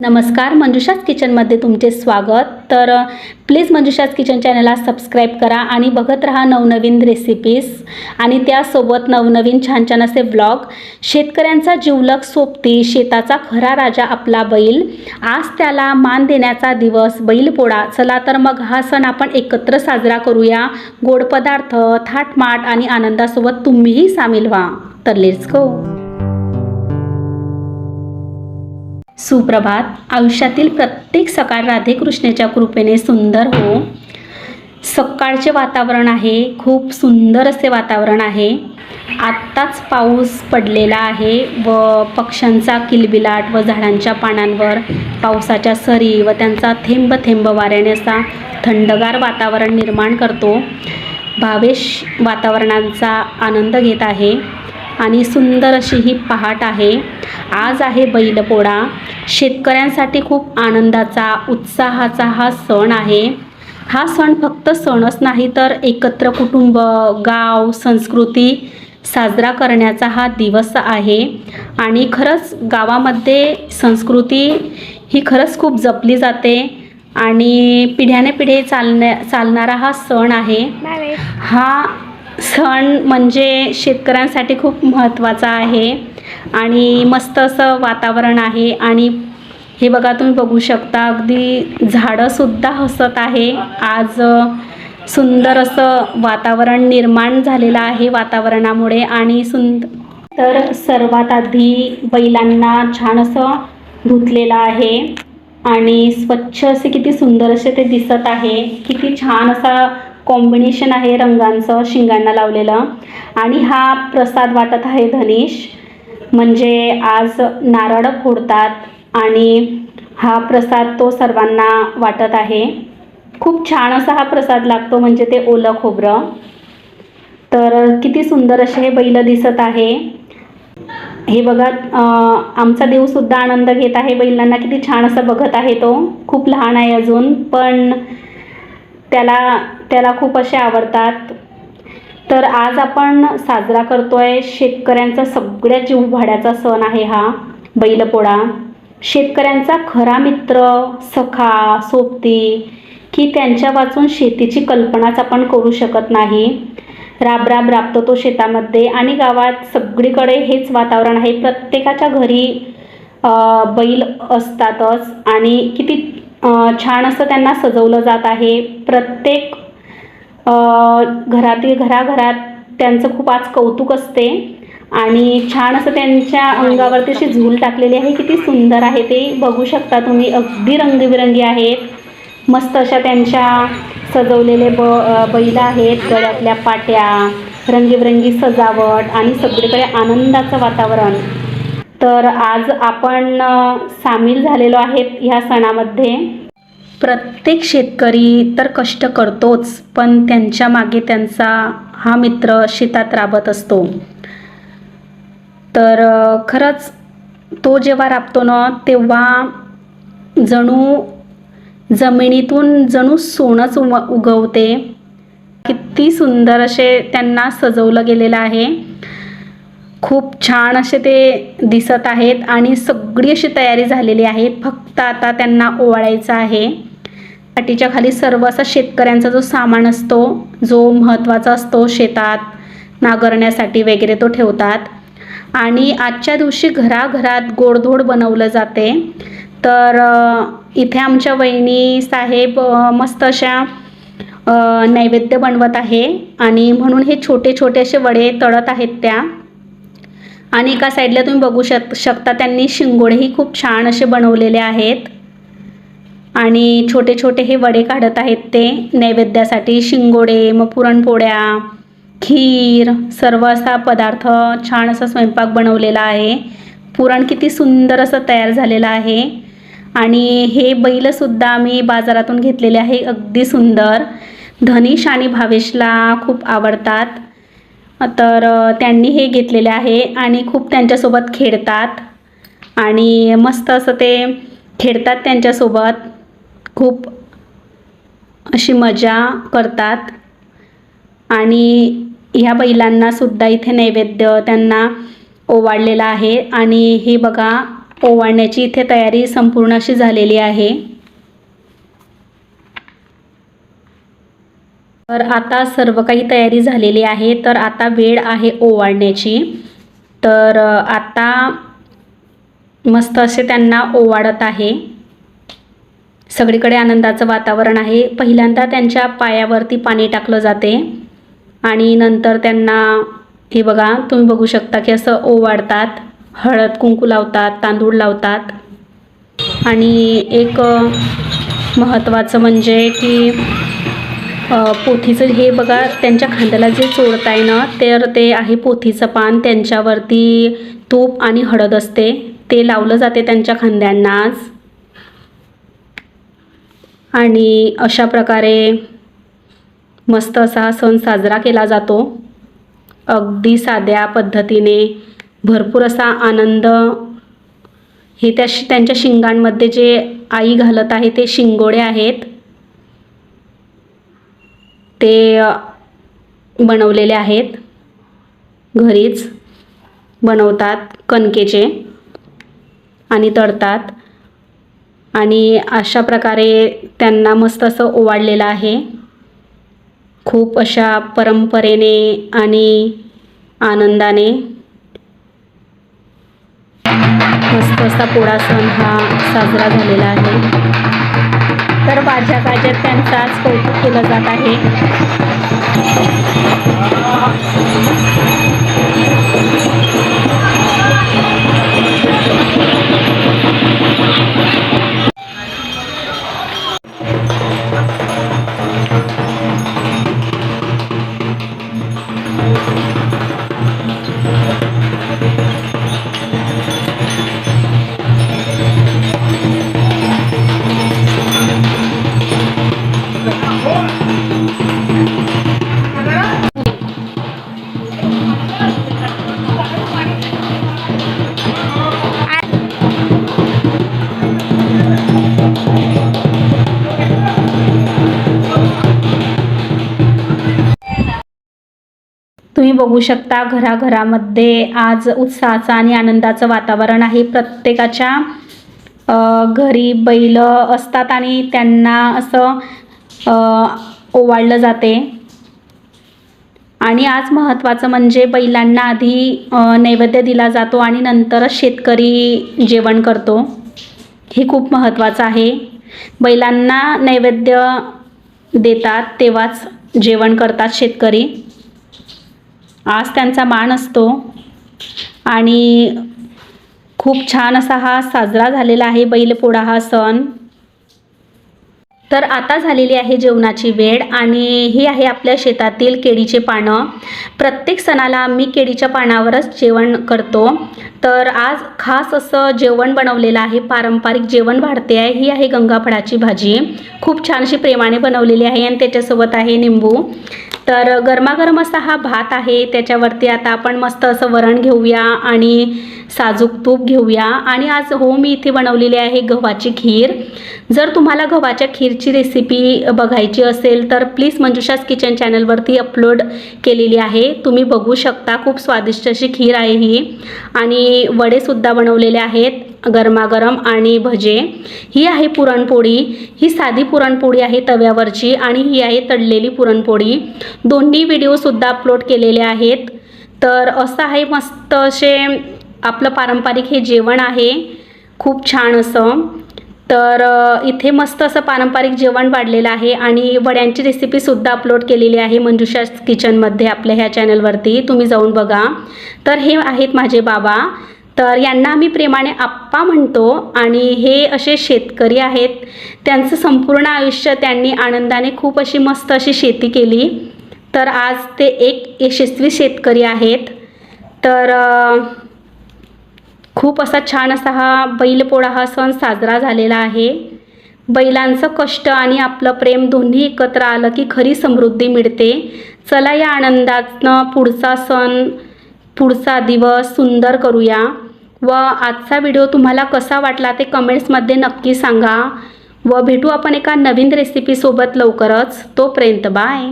नमस्कार मंजुषाच किचनमध्ये तुमचे स्वागत. तर प्लीज मंजुषाच किचन चॅनलला सबस्क्राईब करा आणि बघत राहा नवनवीन रेसिपीज आणि त्यासोबत नवनवीन छान छान असे ब्लॉग शेतकऱ्यांचा जिवलग सोबती शेताचा खरा राजा आपला बैल. आज त्याला मान देण्याचा दिवस बैलपोळा. चला तर मग हा सण आपण एकत्र साजरा करूया. गोड पदार्थ थाटमाट आणि आनंदासोबत तुम्हीही सामील व्हा. तर लेट्स गो सुप्रभात. आयुष्यातील प्रत्येक सकाळ राधेकृष्णाच्या कृपेने सुंदर हो. सकाळचे वातावरण आहे खूप सुंदर असे वातावरण आहे. आत्ताच पाऊस पडलेला आहे व पक्ष्यांचा किलबिलाट व झाडांच्या पानांवर पावसाच्या सरी व त्यांचा थेंब थेंब वाऱ्याने असा थंडगार वातावरण निर्माण करतो. भावेश वातावरणांचा आनंद घेत आहे. आणि सुंदर अशी ही पहाट आहे. आज आहे बैलपोळा. शेतकऱ्यांसाठी खूप आनंदाचा उत्साहाचा हा सण आहे. हा सण फक्त सणच नाही तर एकत्र कुटुंब गाव संस्कृती साजरा करण्याचा हा दिवस आहे. आणि खरंच गावामध्ये संस्कृती ही खरंच खूप जपली जाते आणि पिढ्याने पिढी चालण्या चालणारा हा सण आहे. हा सण म्हणजे शेतकऱ्यांसाठी खूप महत्त्वाचा आहे. आणि मस्त असं वातावरण आहे. आणि हे बघा तुम्ही बघू शकता अगदी झाडंसुद्धा हसत आहे. आज सुंदर असं वातावरण निर्माण झालेलं आहे वातावरणामुळे. आणि सुंद तर सर्वात आधी बैलांना छान असं धुतलेलं आहे. आणि स्वच्छ असे किती सुंदर असे ते दिसत आहे. किती छान असा कॉम्बिनेशन आहे रंगांचं शिंगांना लावलेलं. आणि हा प्रसाद वाटत आहे धनेश. म्हणजे आज नारळ फोडतात आणि हा प्रसाद तो सर्वांना वाटत आहे. खूप छान असा हा प्रसाद लागतो म्हणजे ते ओलं खोबरं. तर किती सुंदर असे हे बैल दिसत आहे. हे बघा आमचा देवसुद्धा आनंद घेत आहे बैलांना. किती छान असं बघत आहे तो. खूप लहान आहे अजून पण त्याला त्याला खूप असे आवडतात. तर आज आपण साजरा करतोय शेतकऱ्यांचा सगळ्यात जीवभाड्याचा सण आहे हा बैलपोळा. शेतकऱ्यांचा खरा मित्र सखा सोबती की त्यांच्या वाचून शेतीची कल्पनाच आपण करू शकत नाही. राब राब राबतो तो शेतामध्ये आणि गावात सगळीकडे हेच वातावरण आहे. प्रत्येकाच्या घरी बैल असतातच आणि किती छान असं त्यांना सजवलं जात आहे. प्रत्येक घरातील घराघरात त्यांचं खूप आज कौतुक असते. आणि छान असं त्यांच्या अंगावरती अशी झूल टाकलेली आहे. किती सुंदर आहे ते. बघू शकता तुम्ही अगदी रंगीबिरंगी आहेत. मस्त अशा त्यांच्या सजवलेले ब बैल आहेत. गळ्यातल्या पाट्या रंगीबिरंगी सजावट आणि सगळीकडे आनंदाचं वातावरण. तर आज आपण सामील झालेलो आहेत ह्या सणामध्ये. प्रत्येक शेतकरी तर कष्ट करतोच पण त्यांच्या मागे त्यांचा हा मित्र शेतात राबत असतो. तर खरंच तो जेव्हा राबतो ना तेव्हा जणू जमिनीतून जणू सोनंच उम उगवते. किती सुंदर असे त्यांना सजवलं गेलेलं आहे. खूप छान असे ते दिसत आहेत आणि सगळी अशी तयारी झालेली आहे फक्त आता त्यांना ओवाळायचं आहे. पाठीच्या खाली सर्व असा शेतकऱ्यांचा जो सामान असतो जो महत्त्वाचा असतो शेतात नांगरण्यासाठी वगैरे तो ठेवतात. आणि आजच्या दिवशी घराघरात गोडधोड बनवलं जाते. तर इथे आमच्या वहिनी साहेब मस्त अशा नैवेद्य बनवत आहे. आणि म्हणून हे छोटे छोटे असे वडे तळत आहेत त्या. आणि एका साईडला तुम्ही बघू शक शकता त्यांनी शिंगोडेही खूप छान असे बनवलेले आहेत. आणि छोटे छोटे हे वडे काढत आहेत ते नैवेद्यासाठी. शिंगोडे मग पुरणपोळ्या खीर सर्व असा पदार्थ छान असा स्वयंपाक बनवलेला आहे. पुरण किती सुंदर असं तयार झालेलं आहे. आणि हे बैलसुद्धा मी बाजारातून घेतलेले आहे. अगदी सुंदर. धनीश आणि भावेशला खूप आवडतात. तर त्यांनी हे घेतलेले आहे आणि खूप त्यांच्यासोबत खेळतात. आणि मस्त असं ते खेळतात त्यांच्यासोबत. खूप अशी मजा करतात. आणि ह्या बैलांनासुद्धा इथे नैवेद्य त्यांना ओवाळलेला आहे. आणि हे बघा ओवाळण्याची इथे तयारी संपूर्ण अशी झालेली आहे. तर आता सर्व काही तयारी झालेली आहे. तर आता वेळ आहे ओवाळण्याची. तर आता मस्त असे त्यांना ओवाळत आहे. सगळीकडे आनंदाचं वातावरण आहे. पहिल्यांदा त्यांच्या पायावरती पाणी टाकलं जाते आणि नंतर त्यांना हे बघा तुम्ही बघू शकता की असं ओवाळतात. हळद कुंकू लावतात तांदूळ लावतात. आणि एक महत्त्वाचं म्हणजे की पोथीचं हे बघा त्यांच्या खांद्याला जे चोळताय ना तर ते आहे पोथीचं पान. त्यांच्यावरती तूप आणि हळद असते. ते लावलं जाते त्यांच्या खांद्यांना आज आणि अशा प्रकारे मस्त असा हा सण साजरा केला जातो. अगदी साध्या पद्धतीने भरपूर असा आनंद. हे त्या त्यांच्या शिंगांमध्ये जे आई घालत आहे ते शिंगोडे आहेत. ते बनवलेले आहेत. घरीच बनवतात कणकेचे आणि तळतात. आणि अशा प्रकारे त्यांना मस्त असं ओवाळलेलं आहे. खूप अशा परंपरेने आणि आनंदाने मस्त असा पोळा सण हा साजरा झालेला आहे. तर बाजा काज्यात त्यांचं आज कौतुक केलं जात आहे. बघू शकता. घराघरामध्ये आज उत्साहाचं आणि आनंदाचं वातावरण आहे. प्रत्येकाच्या घरी बैल असतात आणि त्यांना असं ओवाळलं जाते. आणि आज महत्त्वाचं म्हणजे बैलांना आधी नैवेद्य दिला जातो आणि नंतरच शेतकरी जेवण करतो. हे खूप महत्त्वाचं आहे. बैलांना नैवेद्य देतात तेव्हाच जेवण करतात शेतकरी. आज त्यांचा मान असतो. आणि खूप छान असा हा साजरा झालेला आहे बैलपोळा हा सण. तर आता झालेली आहे जेवणाची वेळ आणि ही आहे आपल्या शेतातील केळीचे पानं. प्रत्येक सणाला आम्ही केळीच्या पानावरच जेवण करतो. तर आज खास असं जेवण बनवलेलं आहे पारंपरिक जेवण वाढते आहे. ही आहे गंगाफळाची भाजी. खूप छान अशी प्रेमाने बनवलेली आहे आणि त्याच्यासोबत आहे निंबू. तर गरमागरम असा हा भात आहे. त्याच्यावरती आता आपण मस्त असं वरण घेऊया आणि साजूक तूप घेऊया. आणि आज हो मी इथे बनवलेली आहे गव्हाची खीर. जर तुम्हाला गव्हाच्या खीरची रेसिपी बघायची असेल तर प्लीज मंजुषास किचन चॅनलवरती अपलोड केलेली आहे. तुम्ही बघू शकता खूप स्वादिष्ट अशी खीर आहे ही. आणि वडेसुद्धा बनवलेले आहेत. गरमागरम आणि भजे. ही आहे पुरणपोळी. ही साधी पुरणपोळी आहे तव्यावरची आणि ही आहे तळलेली पुरणपोळी. दोन्ही व्हिडिओसुद्धा अपलोड केलेले आहेत. तर असं आहे मस्त असे आपलं पारंपरिक हे जेवण आहे. खूप छान असं. तर इथे मस्त असं पारंपरिक जेवण वाढलेलं आहे आणि वड्यांची रेसिपीसुद्धा अपलोड केलेली आहे मंजुषा किचनमध्ये आपल्या ह्या चॅनलवरती तुम्ही जाऊन बघा. तर हे आहेत माझे बाबा. तर यांना आम्ही प्रेमाने आप्पा म्हणतो आणि हे असे शेतकरी आहेत. त्यांचं संपूर्ण आयुष्य त्यांनी आनंदाने खूप अशी मस्त अशी शेती केली. तर आज ते एक यशस्वी शेतकरी आहेत. तर खूप असा छान असा हा बैलपोळा हा सण साजरा झालेला आहे. बैलांचं कष्ट आणि आपलं प्रेम दोन्ही एकत्र आलं की खरी समृद्धी मिळते. चला या आनंदातनं पुढचा सण पुढचा दिवस सुंदर करूया. व आजचा व्हिडिओ तुम्हाला कसा वाटला ते कमेंट्समध्ये नक्की सांगा. व भेटू आपण एका नवीन रेसिपीसोबत लवकरच. तोपर्यंत बाय